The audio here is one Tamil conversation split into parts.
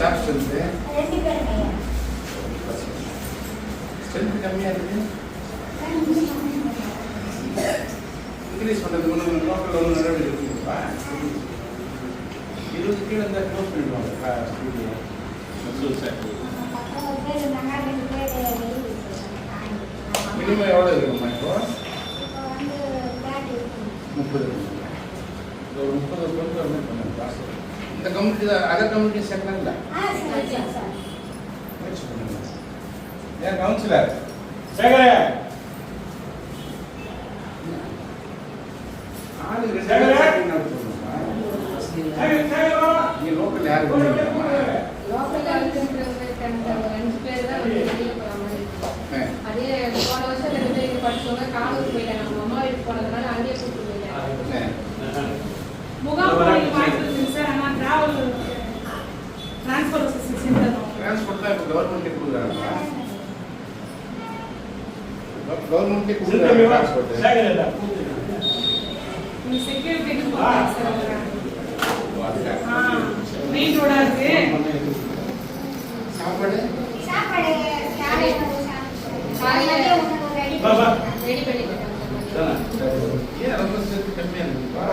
ஸ்டாஃப் ஸ்ட்ரென்த் ஸ்ட்ரென்த் கம்மியாக இருக்குது இன்க்ரீஸ் பண்ணுறதுக்கு ஒன்று லோக்கல் ஒன்று நடவடிக்கை இருக்குங்களா இருபது கீழே இருந்தால் க்ளோஸ் பண்ணிடுவாங்க சார் மினிமம் எவ்வளோ இருக்குமா இப்போ? முப்பது. ஒரு முப்பது கொண்டு இந்த கம்யூனிட்டி தான் அதர் கம்யூனிட்டி முயற்சி பண்ணுங்க ஏன் கவுன்சிலர் சேகர. முகாம் பார்த்துருக்கேன் சார் ஆனால் ட்ராவல் ட்ரான்ஸ்போர்ட் சென்டர் டிரான்ஸ்போர்ட் தான் இப்போ கவர்மெண்ட்டே கொடுக்குறாங்க கவர்மெண்ட்டே கொடுக்குறாங்க டிரான்ஸ்போர்ட் சேகர செக்யூரிட்டி சார் மெயின் இருக்கு சாப்பாடு பாபா ரெடி பண்ணி போயிட்டாங்க ஏன் ரொம்ப சேர்த்து கம்மியாக இருக்குப்பா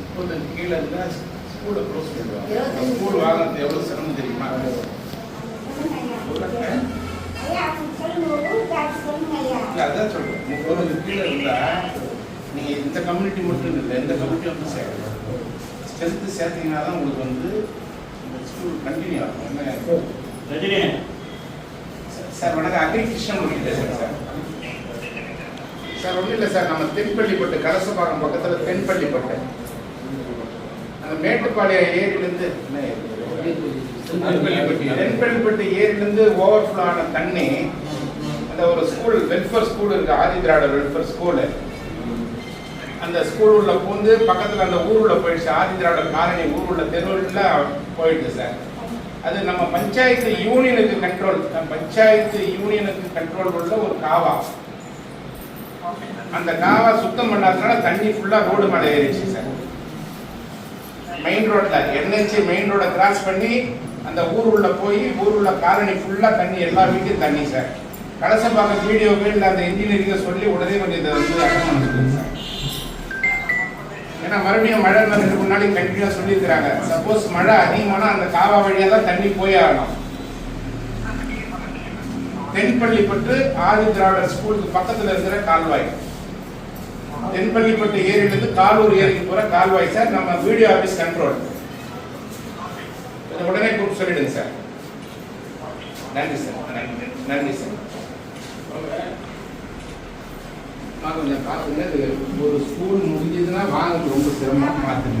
முப்பது கீழே இருந்தால் ஸ்கூலை க்ளோஸ் பண்ணிடுவாங்க. ஸ்கூல் வாங்குறது எவ்வளோ சிரமம் தெரியுமா? இல்லை அதான் சொல்கிறேன் முப்பது கீழே இருந்தால் நீங்கள் இந்த கம்யூனிட்டி மட்டும் இல்லை எந்த கம்யூனிட்டி வந்து சேர்க்கணும் ஸ்ட்ரென்த்து சேர்த்தீங்கன்னா தான் உங்களுக்கு வந்து இந்த ஸ்கூல் கண்டினியூ ஆகும். என்ன? ரஜினி சார் வணக்கம். அக்ரி கிருஷ்ணமூர்த்தி பேசுகிறேன் சார். சார் ஒன்றும் இல்லை சார். நம்ம தென்பள்ளிப்பட்டு கலசபாக்கம் பக்கத்தில் தென்பள்ளிப்பட்டு. மேட்டுப்பாளையம் ஏரியிலேருந்து? தென்பள்ளிப்பட்டு ஏரியிலேருந்து ஓவர்ஃப்ளோ ஆன தண்ணி அந்த ஒரு ஸ்கூல் வெல்ஃபேர் ஸ்கூல் இருக்கு ஆதி திராவிடர் வெல்ஃபேர் ஸ்கூலு அந்த ஸ்கூல் உள்ள பூந்து பக்கத்தில் அந்த ஊர் உள்ள போயிடுச்சு ஆதி திராவிடர் காலனி ஊர் உள்ள தெருவில் போயிடுது சார். அது நம்ம பஞ்சாயத்து யூனியனுக்கு கண்ட்ரோல் பஞ்சாயத்து யூனியனுக்கு கண்ட்ரோல் உள்ள ஒரு காவா. அந்த காவா சுத்தம் பண்ணாதனால தண்ணி ஃபுல்லா ரோடு மேலே ஏறிடுச்சு சார். மெயின் ரோட்ல என்ஹெச் மெயின் ரோட கிராஸ் பண்ணி அந்த ஊர் உள்ள போய் ஊர் உள்ள காலனி ஃபுல்லா தண்ணி எல்லா வீட்டையும் தண்ணி சார் கலசப்பாக்கம் வீடியோ இல்லை அந்த இன்ஜினியரிங்க சொல்லி உடனே கொஞ்சம் இதை வந்து அட்டன் பண்ண சார் ஏன்னா மறுபடியும் மழை வந்ததுக்கு முன்னாடி கண்டிப்பாக சொல்லியிருக்கிறாங்க. சப்போஸ் மழை அதிகமானா அந்த காவா வழியாக தான் தண்ணி போய் ஆகணும். தென்பள்ளிப்பட்டு ஆதி திராவிடர் ஸ்கூலுக்கு பக்கத்தில் இருக்கிற கால்வாய். தென்பள்ளிப்பட்டு ஏரியிலிருந்து காலூர் ஏரிக்கு போகிற கால்வாய் சார். நம்ம வீடியோ ஆஃபீஸ் கண்ட்ரோல் உடனே கூப்பிட்டு சொல்லிடுங்க சார். நன்றி சார். நன்றி. நன்றி சார். கொஞ்சம் பார்த்துங்க இது? ஒரு ஸ்கூல் முடிஞ்சதுன்னா வாங்க ரொம்ப சிரமமாக பார்த்துங்க.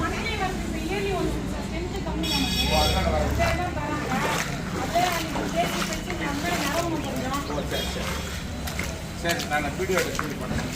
மண்ணை வந்து இயர்லி ஒன்று சார் டென்த்து கம்மி நமக்கு அதே தான் தராங்க அதே நீங்கள் பேசி பேசி நம்ம நிறவு கொஞ்சம் சரி சரி சரி நான் வீடியோ எடுத்து பண்ணேன்.